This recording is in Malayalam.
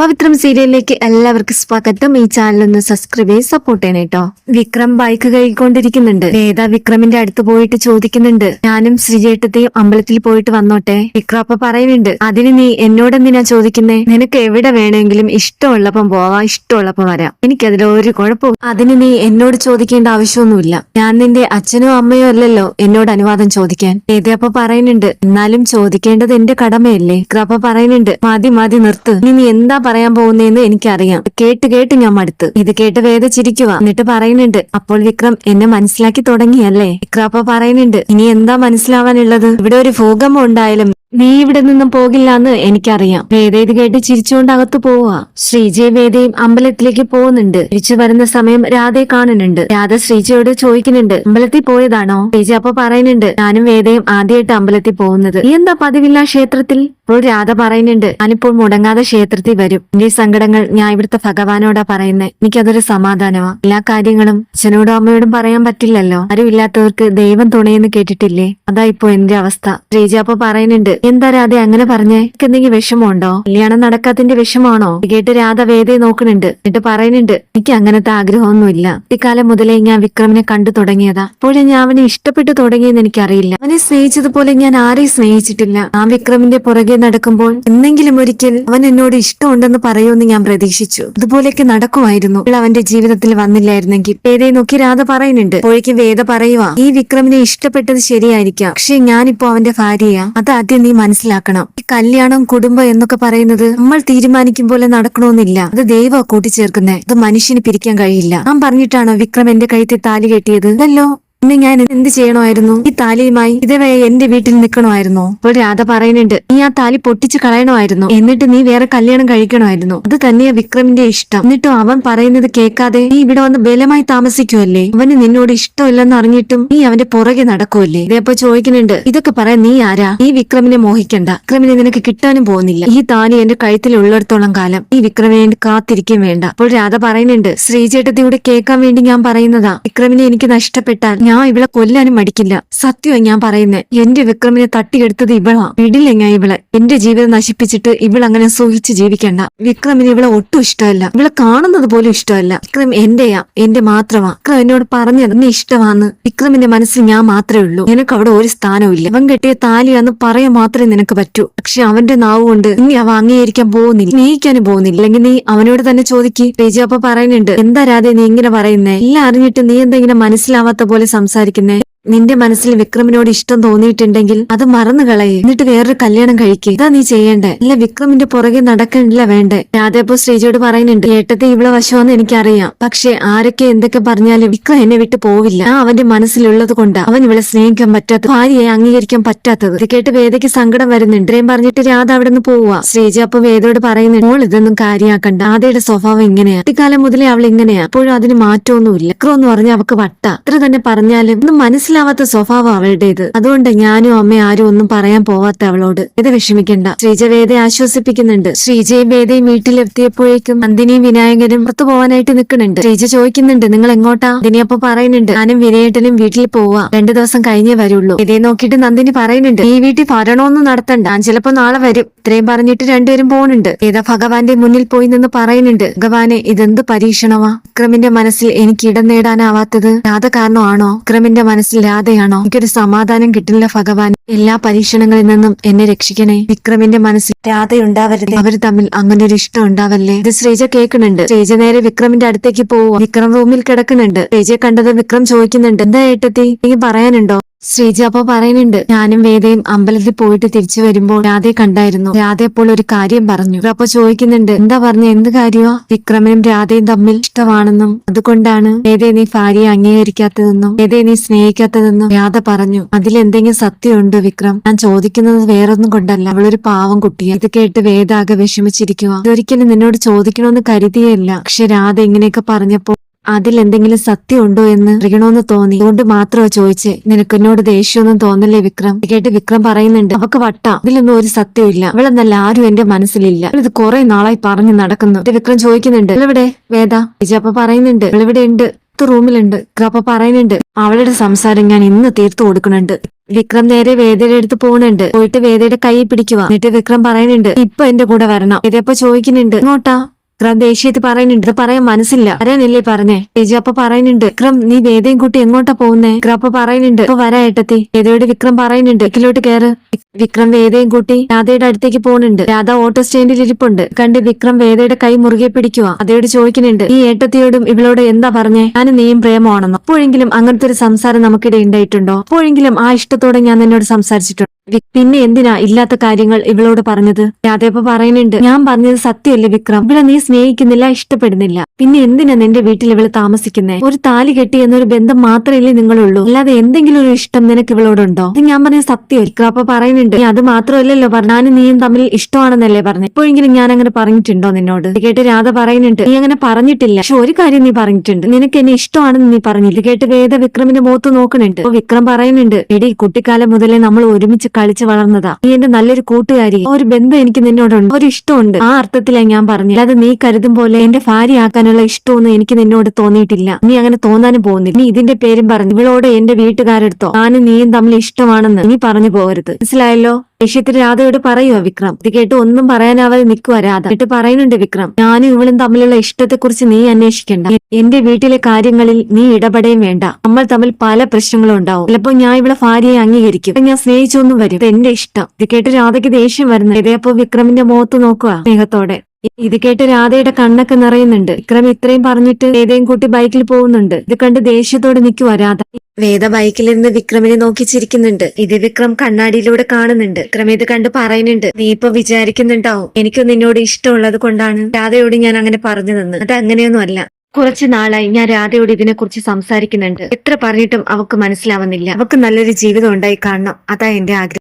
പവിത്രം സീരിയലിലേക്ക് എല്ലാവർക്കും സ്വാഗതം. ഈ ചാനൽ ഒന്ന് സബ്സ്ക്രൈബ് ചെയ്ത് സപ്പോർട്ട് ചെയ്യണം കേട്ടോ വിക്രം ബൈക്ക് കഴിക്കൊണ്ടിരിക്കുന്നുണ്ട് വേദ വിക്രമിന്റെ അടുത്ത് പോയിട്ട് ചോദിക്കുന്നുണ്ട്. ഞാനും ശ്രീജേട്ടത്തെയും അമ്പലത്തിൽ പോയിട്ട് വന്നോട്ടെ? വിക്രം അപ്പൊ പറയുന്നുണ്ട്. അതിന് നീ എന്നോട് എന്തിനാ ചോദിക്കുന്നേ? നിനക്ക് എവിടെ വേണമെങ്കിലും ഇഷ്ടമുള്ളപ്പം പോവാ ഇഷ്ടമുള്ളപ്പം വരാം. എനിക്കതിൽ ഒരു കുഴപ്പവും അതിന് നീ എന്നോട് ചോദിക്കേണ്ട ആവശ്യമൊന്നുമില്ല. ഞാൻ നിന്റെ അച്ഛനോ അമ്മയോ അല്ലല്ലോ എന്നോട് അനുവാദം ചോദിക്കാൻ. വേദ അപ്പൊ പറയുന്നുണ്ട്. എന്നാലും ചോദിക്കേണ്ടത് എന്റെ കടമയല്ലേ? വിക്രം അപ്പൊ പറയുന്നുണ്ട്. മതി മതി നിർത്ത്. ഇനി നീ എന്താ പറയാൻ പോകുന്നതെന്ന് എനിക്കറിയാം. കേട്ട് കേട്ട് ഞാൻ മടുത്ത്. ഇത് കേട്ട് വേദ ചിരിക്കുക എന്നിട്ട് പറയുന്നുണ്ട് അപ്പോൾ വിക്രം എന്നെ മനസ്സിലാക്കി തുടങ്ങിയല്ലേ? വിക്രം അപ്പൊ പറയുന്നുണ്ട് ഇനി എന്താ മനസ്സിലാവാനുള്ളത്? ഇവിടെ ഒരു ഭൂകമ്പം ഉണ്ടായാലും നീ ഇവിടെ നിന്നും പോകില്ലാന്ന് എനിക്കറിയാം. വേദ ഇത് കേട്ട് ചിരിച്ചുകൊണ്ട് അകത്ത് പോവുക. ശ്രീജയും വേദയും അമ്പലത്തിലേക്ക് പോകുന്നുണ്ട്. തിരിച്ചു വരുന്ന സമയം രാധയെ കാണുന്നുണ്ട്. രാധ ശ്രീജയോട് ചോദിക്കുന്നുണ്ട് അമ്പലത്തിൽ പോയതാണോ? ശ്രീജ അപ്പൊ പറയുന്നുണ്ട് ഞാനും വേദയും ആദ്യമായിട്ട് അമ്പലത്തിൽ പോകുന്നത്. നീ എന്താ പതിവില്ല ക്ഷേത്രത്തിൽ? ഇപ്പോൾ രാധ പറയുന്നുണ്ട് ഞാനിപ്പോൾ മുടങ്ങാതെ ക്ഷേത്രത്തിൽ വരും. എന്റെ സങ്കടങ്ങൾ ഞാൻ ഇവിടുത്തെ ഭഗവാനോടാ പറയുന്നത് എനിക്കതൊരു സമാധാനമാ. എല്ലാ കാര്യങ്ങളും അച്ഛനോടും അമ്മയോടും പറയാൻ പറ്റില്ലല്ലോ. ആരും ഇല്ലാത്തവർക്ക് ദൈവം തുണയെന്ന് കേട്ടിട്ടില്ലേ? അതാ ഇപ്പോ എന്റെ അവസ്ഥ. ശ്രീജ അപ്പൊ പറയുന്നുണ്ട് എന്താ രാധ അങ്ങനെ പറഞ്ഞേ എന്തെങ്കിലും വിഷമമുണ്ടോ? കല്യാണം നടക്കാത്തിന്റെ വിഷമാണോ കേട്ട് രാധ വേദയെ നോക്കുന്നുണ്ട്. എന്നിട്ട് പറയുന്നുണ്ട് എനിക്ക് അങ്ങനത്തെ ആഗ്രഹമൊന്നുമില്ല. ഇക്കാലം മുതലേ ഞാൻ വിക്രമിനെ കണ്ടു തുടങ്ങിയതാ. അപ്പോഴേ ഞാൻ അവനെ ഇഷ്ടപ്പെട്ടു തുടങ്ങിയെന്ന് എനിക്കറിയില്ല. അവനെ സ്നേഹിച്ചതുപോലെ ഞാൻ ആരെയും സ്നേഹിച്ചിട്ടില്ല. ആ വിക്രമിന്റെ പുറകെ നടക്കുമ്പോൾ എന്തെങ്കിലും ഒരിക്കൽ അവൻ എന്നോട് ഇഷ്ടമുണ്ടെന്ന് പറയുമെന്ന് ഞാൻ പ്രതീക്ഷിച്ചു. അതുപോലെയൊക്കെ നടക്കുമായിരുന്നു. അവന്റെ ജീവിതത്തിൽ വന്നില്ലായിരുന്നെങ്കിൽ. വേദയെ നോക്കി രാധ പറയുന്നുണ്ട് അപ്പോഴേക്കും വേദ പറയുക ഈ വിക്രമിനെ ഇഷ്ടപ്പെട്ടത് ശരിയായിരിക്കാം. പക്ഷെ ഞാനിപ്പോ അവന്റെ ഭാര്യയാ. അത് ആദ്യം മനസ്സിലാക്കണം. ഈ കല്യാണം കുടുംബം എന്നൊക്കെ പറയുന്നത് നമ്മൾ തീരുമാനിക്കും പോലെ നടക്കണമെന്നില്ല അത് ദൈവ കൂട്ടിച്ചേർക്കുന്നേ. അത് മനുഷ്യന് പിരിക്കാൻ കഴിയില്ല. ഞാൻ പറഞ്ഞിട്ടാണോ വിക്രം എന്റെ കഴുത്തിൽ താലി കെട്ടിയത്? അല്ലല്ലോ ഇന്ന് ഞാൻ എന്ത് ചെയ്യണമായിരുന്നു? ഈ താലിയുമായി ഇതേവരെ എന്റെ വീട്ടിൽ നിൽക്കണമായിരുന്നു? അപ്പോൾ രാധ പറയുന്നുണ്ട് നീ ആ താലി പൊട്ടിച്ച് കളയണമായിരുന്നു എന്നിട്ട് നീ വേറെ കല്യാണം കഴിക്കണമായിരുന്നു. അത് തന്നെയാ വിക്രമിന്റെ ഇഷ്ടം. എന്നിട്ടും അവൻ പറയുന്നത് കേൾക്കാതെ നീ ഇവിടെ വന്ന് ബലമായി താമസിക്കുമല്ലേ അവന് നിന്നോട് ഇഷ്ടമില്ലെന്ന് അറിഞ്ഞിട്ടും നീ അവന്റെ പുറകെ നടക്കുമല്ലേ ഇതേപ്പോ ചോദിക്കുന്നുണ്ട് ഇതൊക്കെ പറയാൻ നീ ആരാ? ഈ വിക്രമിനെ മോഹിക്കണ്ട. വിക്രമിനെ നിനക്ക് കിട്ടാനും പോകുന്നില്ല. ഈ താലി എന്റെ കഴുത്തിൽ ഉള്ളിടത്തോളം കാലം ഈ വിക്രമിനെ കാത്തിരിക്കും വേണ്ട. അപ്പോൾ രാധ പറയുന്നുണ്ട് ശ്രീചേട്ടത്തിയുടെ കേൾക്കാൻ വേണ്ടി ഞാൻ പറയുന്നതാ. വിക്രമിനെ എനിക്ക് നഷ്ടപ്പെട്ടാൽ ഞാൻ ഇവളെ കൊല്ലാനും മടിക്കില്ല. സത്യമായി ഞാൻ പറയുന്നേ. എന്റെ വിക്രമിനെ തട്ടിയെടുത്തത് ഇവളാ. വിടില്ല ഞാൻ ഇവളെ? എന്റെ ജീവിതം നശിപ്പിച്ചിട്ട് ഇവൾ അങ്ങനെ സുഖിച്ച് ജീവിക്കണ്ട. വിക്രമിന് ഇവളെ ഒട്ടും ഇഷ്ടമല്ല. ഇവളെ കാണുന്നത് പോലും ഇഷ്ടമല്ല. വിക്രം എന്റെയാ. എന്റെ മാത്രമാ. വിക്രം എന്നോട് പറഞ്ഞത് നീ ഇഷ്ടമാന്ന്. വിക്രമിന്റെ മനസ്സിൽ ഞാൻ മാത്രമേ ഉള്ളൂ. നിനക്ക് അവിടെ ഒരു സ്ഥാനവും ഇല്ല. അവൻ കെട്ടിയ താലിയാന്ന് പറയാൻ മാത്രമേ നിനക്ക് പറ്റൂ. പക്ഷെ അവന്റെ നാവ് കൊണ്ട് നീ അവ അംഗീകരിക്കാൻ പോകുന്നില്ല. സ്നേഹിക്കാനും പോകുന്നില്ല. അല്ലെങ്കിൽ നീ അവനോട് തന്നെ ചോദിക്ക്. അപ്പൊ പറയുന്നുണ്ട്. എന്താ രാധേ നീ ഇങ്ങനെ പറയുന്നേ? എല്ലാം അറിഞ്ഞിട്ട് നീ എന്താ ഇങ്ങനെ മനസ്സിലാവാത്ത പോലെ സംസാരിക്കുന്നേ? നിന്റെ മനസ്സിൽ വിക്രമിനോട് ഇഷ്ടം തോന്നിയിട്ടുണ്ടെങ്കിൽ അത് മറന്നു കളയേ. എന്നിട്ട് വേറൊരു കല്യാണം കഴിക്കേ. ഇതാ നീ ചെയ്യേണ്ടേ. അല്ല വിക്രമിന്റെ പുറകെ നടക്കണില്ല വേണ്ടേ. രാധേപ്പോ ശ്രീജിയോട് പറയുന്നുണ്ട് ഏട്ടത്തെ ഇവിടെ വശമെന്ന് എനിക്കറിയാം. പക്ഷെ ആരൊക്കെ എന്തൊക്കെ പറഞ്ഞാലും വിക്രം എന്നെ വിട്ട് പോവില്ല. ആ അവന്റെ മനസ്സിലുള്ളത് കൊണ്ടാ അവൻ ഇവിടെ സ്നേഹിക്കാൻ പറ്റാത്ത ഭാര്യയെ അംഗീകരിക്കാൻ പറ്റാത്തത്. ഇത് കേട്ട് വേദയ്ക്ക് സങ്കടം വരുന്നുണ്ട്. ഇത്രയും പറഞ്ഞിട്ട് രാധ അവിടെ നിന്ന് പോവുക ശ്രീജ അപ്പൊ വേദയോട് പറയുന്നുണ്ട് മോൾ ഇതൊന്നും കാര്യമാക്കണ്ട. ആദ്യയുടെ സ്വഭാവം ഇങ്ങനെയാ. കുട്ടിക്കാലം മുതലേ അവൾ ഇങ്ങനെയാ. അപ്പോഴും അതിന് മാറ്റമൊന്നുമില്ല. വിക്രം എന്ന് പറഞ്ഞാൽ അവക്ക് വട്ട. അത്ര തന്നെ പറഞ്ഞാലും ഒന്നും മനസ്സിലാവാത്ത സ്വഭാവം അവളുടേത്. അതുകൊണ്ട് ഞാനും അമ്മ ആരും ഒന്നും പറയാൻ പോവാത്ത അവളോട് ഇത് വിഷമിക്കണ്ട. ശ്രീജ വേദയെ ആശ്വസിപ്പിക്കുന്നുണ്ട്. ശ്രീജയും വേദയും വീട്ടിലെത്തിയപ്പോഴേക്കും നന്ദിനിയും വിനായകനും പുറത്തു പോവാനായിട്ട് നിൽക്കുന്നുണ്ട്. ശ്രീജ ചോദിക്കുന്നുണ്ട് നിങ്ങൾ എങ്ങോട്ടാ? നന്ദിനി അപ്പൊ പറയുന്നുണ്ട് ഞാനും വിനയേട്ടനും വീട്ടിൽ പോവാ. രണ്ടു ദിവസം കഴിഞ്ഞേ വരുള്ളൂ. ഇതേ നോക്കിയിട്ട് നന്ദിനി പറയുന്നുണ്ട് ഈ വീട്ടിൽ ഭരണമൊന്നും നടത്തണ്ട. ഞാൻ ചിലപ്പോ നാളെ വരും. ഇത്രയും പറഞ്ഞിട്ട് രണ്ടുപേരും പോകുന്നുണ്ട് ഏതാ ഭഗവാന്റെ മുന്നിൽ പോയി നിന്ന് പറയുന്നുണ്ട് ഭഗവാനെ ഇതെന്ത് പരീക്ഷണമാ? വിക്രമിന്റെ മനസ്സിൽ എനിക്ക് ഇടം നേടാനാവാത്തത് രാധ കാരണമാണോ വിക്രമിന്റെ മനസ്സിൽ രാധയാണോ എനിക്കൊരു സമാധാനം കിട്ടില്ല ഭഗവാൻ. എല്ലാ പരീക്ഷണങ്ങളിൽ നിന്നും എന്നെ രക്ഷിക്കണേ. വിക്രമിന്റെ മനസ്സിൽ രാധയുണ്ടാവരുത്. അവർ തമ്മിൽ അങ്ങനെ ഒരു ഇഷ്ടം ഉണ്ടാവല്ലേ? ഇത് ശ്രീജ കേൾക്കുന്നുണ്ട്. ശ്രീജ നേരെ വിക്രമിന്റെ അടുത്തേക്ക് പോവുക വിക്രം റൂമിൽ കിടക്കുന്നുണ്ട്. ശ്രീജയെ കണ്ടത് വിക്രം ചോദിക്കുന്നുണ്ട്. എന്താ ഏട്ടത്തി? എനിക്ക് പറയാനുണ്ടോ? ശ്രീജ അപ്പൊ പറയുന്നുണ്ട് ഞാനും വേദയും അമ്പലത്തിൽ പോയിട്ട് തിരിച്ചു വരുമ്പോൾ രാധയെ കണ്ടായിരുന്നു. രാധ അപ്പോൾ ഒരു കാര്യം പറഞ്ഞു. അപ്പൊ ചോദിക്കുന്നുണ്ട് എന്താ പറഞ്ഞു എന്ത് കാര്യമാ വിക്രമനും രാധയും തമ്മിൽ ഇഷ്ടമാണെന്നും അതുകൊണ്ടാണ് വേദയെ നീ ഭാര്യയെ അംഗീകരിക്കാത്തതെന്നും വേദയെ നീ സ്നേഹിക്കാത്തതെന്നും രാധ പറഞ്ഞു. അതിലെന്തെങ്കിലും സത്യമുണ്ട് വിക്രം? ഞാൻ ചോദിക്കുന്നത് വേറെ ഒന്നും കൊണ്ടല്ല. അവളൊരു പാവം കുട്ടിയെ. ഇത് കേട്ട് വേദ ആകെ വിഷമിച്ചിരിക്കുക ഇതൊരിക്കലും നിന്നോട് ചോദിക്കണമെന്ന് കരുതിയല്ല പക്ഷെ രാധ ഇങ്ങനെയൊക്കെ പറഞ്ഞപ്പോ അതിൽ എന്തെങ്കിലും സത്യമുണ്ടോ എന്ന് അറിയണോന്ന് തോന്നി. അതുകൊണ്ട് മാത്രമാ ചോദിച്ചേ. നിനക്ക് എന്നോട് ദേഷ്യമൊന്നും തോന്നല്ലേ വിക്രം? കേട്ട് വിക്രം പറയുന്നുണ്ട് അവക്ക് വട്ട. ഇതിലൊന്നും ഒരു സത്യമില്ല ഇവളെന്നല്ല ആരും എന്റെ മനസ്സിലില്ല. ഇത് കുറെ നാളായി പറഞ്ഞു നടക്കുന്നു. വിക്രം ചോദിക്കുന്നുണ്ട് ഇവിടെ വേദ. വിജയപ്പ പറയുന്നുണ്ട് ഇവളിവിടെ ഉണ്ട്. റൂമിലുണ്ട്. അപ്പൊ പറയുന്നുണ്ട് അവളുടെ സംസാരം ഞാൻ ഇന്ന് തീർത്തു കൊടുക്കുന്നുണ്ട്. വിക്രം നേരെ വേദയുടെ അടുത്ത് പോകുന്നുണ്ട് പോയിട്ട് വേദയുടെ കൈ പിടിക്കുക എന്നിട്ട് വിക്രം പറയുന്നുണ്ട് ഇപ്പൊ എന്റെ കൂടെ വരണം. ഇതേപ്പോ ചോദിക്കുന്നുണ്ട് ഇങ്ങോട്ടാ വിക്രം ദേഷ്യത്തിൽ പറയുന്നുണ്ട്. ഇത് പറയാൻ മനസ്സില്ല. അറിയാനല്ലേ പറഞ്ഞേ? ചേച്ചി അപ്പൊ പറയുന്നുണ്ട്. വിക്രം നീ വേദയും കൂട്ടി എങ്ങോട്ടാ പോകുന്നേ? വിക്രം അപ്പൊ പറയുന്നുണ്ട്. ഇപ്പൊ വരാ ഏട്ടത്തി. വിക്രം പറയുന്നുണ്ട്. ഇക്കിലോട്ട് കയറ് വിക്രം വേദയും കൂട്ടി രാധയുടെ അടുത്തേക്ക് പോകുന്നുണ്ട്. രാധ ഓട്ടോ സ്റ്റാൻഡിൽ ഇരിപ്പുണ്ട്. കണ്ട് വിക്രം വേദയുടെ കൈ മുറുകെ പിടിക്കുക. അതയോട് ചോദിക്കുന്നുണ്ട് ഈ ഏട്ടത്തിയോടും ഇവളോട് എന്താ പറഞ്ഞേ? ഞാൻ നീയും പ്രേമമാണെന്നോ? അപ്പോഴെങ്കിലും അങ്ങനത്തെ ഒരു സംസാരം നമുക്കിടെ ഉണ്ടായിട്ടുണ്ടോ? അപ്പോഴെങ്കിലും ആ ഇഷ്ടത്തോടെ ഞാൻ നിന്നോട് സംസാരിച്ചിട്ടുണ്ട്? പിന്നെ എന്തിനാ ഇല്ലാത്ത കാര്യങ്ങൾ ഇവളോട് പറഞ്ഞത്? രാധയപ്പ പറയുന്നുണ്ട് ഞാൻ പറഞ്ഞത് സത്യമല്ലേ വിക്രം? ഇവളെ നീ സ്നേഹിക്കുന്നില്ല ഇഷ്ടപ്പെടുന്നില്ല. പിന്നെ എന്തിനാ നിന്റെ വീട്ടിൽ ഇവൾ താമസിക്കുന്നേ? ഒരു താലി കെട്ടി എന്നൊരു ബന്ധം മാത്രമല്ലേ നിങ്ങളുള്ളൂ. അല്ലാതെ എന്തെങ്കിലും ഒരു ഇഷ്ടം നിനക്ക് ഇവളോടുണ്ടോ? ഞാൻ പറഞ്ഞ സത്യം വിക്രം അപ്പൊ പറയുന്നുണ്ട് "നീ അത് മാത്രമല്ലല്ലോ പറഞ്ഞു ഞാനും നീയും തമ്മിൽ ഇഷ്ടമാണെന്നല്ലേ പറഞ്ഞു എപ്പോഴെങ്കിലും ഞാൻ അങ്ങനെ പറഞ്ഞിട്ടുണ്ടോ നിന്നോട്? കേട്ട് രാധ പറയുന്നുണ്ട് നീ അങ്ങനെ പറഞ്ഞിട്ടില്ല. പക്ഷെ ഒരു കാര്യം നീ പറഞ്ഞിട്ടുണ്ട്. നിനക്ക് എന്നെ ഇഷ്ടമാണെന്ന് നീ പറഞ്ഞില്ല? കേട്ട് വേദ വിക്രമിന്റെ മുഖത്ത് നോക്കുന്നുണ്ട്. വിക്രം പറയുന്നുണ്ട് എടി കുട്ടിക്കാലം മുതലേ നമ്മൾ ഒരുമിച്ച് കളിച്ച് വളർന്നതാ. നീ എന്റെ നല്ലൊരു കൂട്ടുകാരി. ഒരു ബന്ധം എനിക്ക് നിന്നോടുണ്ട്. ഒരു ഇഷ്ടമുണ്ട്. ആ അർത്ഥത്തിലാണ് ഞാൻ പറഞ്ഞു അല്ലാതെ നീ കരുതും പോലെ എന്റെ ഭാര്യയാക്കാനുള്ള ഇഷ്ടമൊന്നും എനിക്ക് നിന്നോട് തോന്നിയിട്ടില്ല. നീ അങ്ങനെ തോന്നാനും പോകുന്നില്ല. നീ ഇതിന്റെ പേരും പറഞ്ഞു. ഇവളോട് എന്റെ വീട്ടുകാരെടുത്തോ. ഞാനും നീയും തമ്മിൽ ഇഷ്ടമാണെന്ന് നീ പറഞ്ഞു പോകരുത്. മനസ്സിലായല്ലോ? ദേഷ്യത്തിൽ രാധയോട് പറയുക വിക്രം. ഇത് കേട്ട് ഒന്നും പറയാനാവാതെ നിൽക്കുക രാധ. എന്നിട്ട് പറയുന്നുണ്ട് വിക്രം ഞാനും ഇവളും തമ്മിലുള്ള ഇഷ്ടത്തെക്കുറിച്ച് നീ അന്വേഷിക്കണ്ട. എന്റെ വീട്ടിലെ കാര്യങ്ങളിൽ നീ ഇടപെടുകയും വേണ്ട. നമ്മൾ തമ്മിൽ പല പ്രശ്നങ്ങളും ഉണ്ടാവും. ചിലപ്പോ ഞാൻ ഇവിടെ ഭാര്യയെ അംഗീകരിക്കും. ഞാൻ സ്നേഹിച്ചൊന്നും വരും. എന്റെ ഇഷ്ടം. ഇത് കേട്ട് രാധയ്ക്ക് ദേഷ്യം വരുന്നു. ഇതേപ്പോ വിക്രമിന്റെ മുഖത്ത് നോക്കുക സ്നേഹത്തോടെ. ഇത് കേട്ട് രാധയുടെ കണ്ണൊക്കെ നിറയുന്നുണ്ട്. വിക്രം ഇത്രയും പറഞ്ഞിട്ട് ഏതെങ്കിലും കൂട്ടി ബൈക്കിൽ പോകുന്നുണ്ട്. ഇത് കണ്ട് ദേഷ്യത്തോടെ നിൽക്കുക രാധ. വേദ ബൈക്കിലിരുന്ന് വിക്രമിനെ നോക്കി ചിരിക്കുന്നുണ്ട്. ഇത് വിക്രം കണ്ണാടിയിലൂടെ കാണുന്നുണ്ട്. വിക്രം ഇത് കണ്ട് പറയുന്നുണ്ട് നീ ഇപ്പൊ വിചാരിക്കുന്നുണ്ടാവും. എനിക്ക് നിന്നോട് ഇഷ്ടമുള്ളത് കൊണ്ടാണ് രാധയോട് ഞാൻ അങ്ങനെ പറഞ്ഞതെന്ന് അത് അങ്ങനെയൊന്നും അല്ല. കുറച്ചു നാളായി ഞാൻ രാധയോട് ഇതിനെ കുറിച്ച് സംസാരിക്കുന്നുണ്ട്. എത്ര പറഞ്ഞിട്ടും അവക്ക് മനസ്സിലാവുന്നില്ല. അവക്ക് നല്ലൊരു ജീവിതം ഉണ്ടായി കാണണം. അതാ എന്റെ ആഗ്രഹം.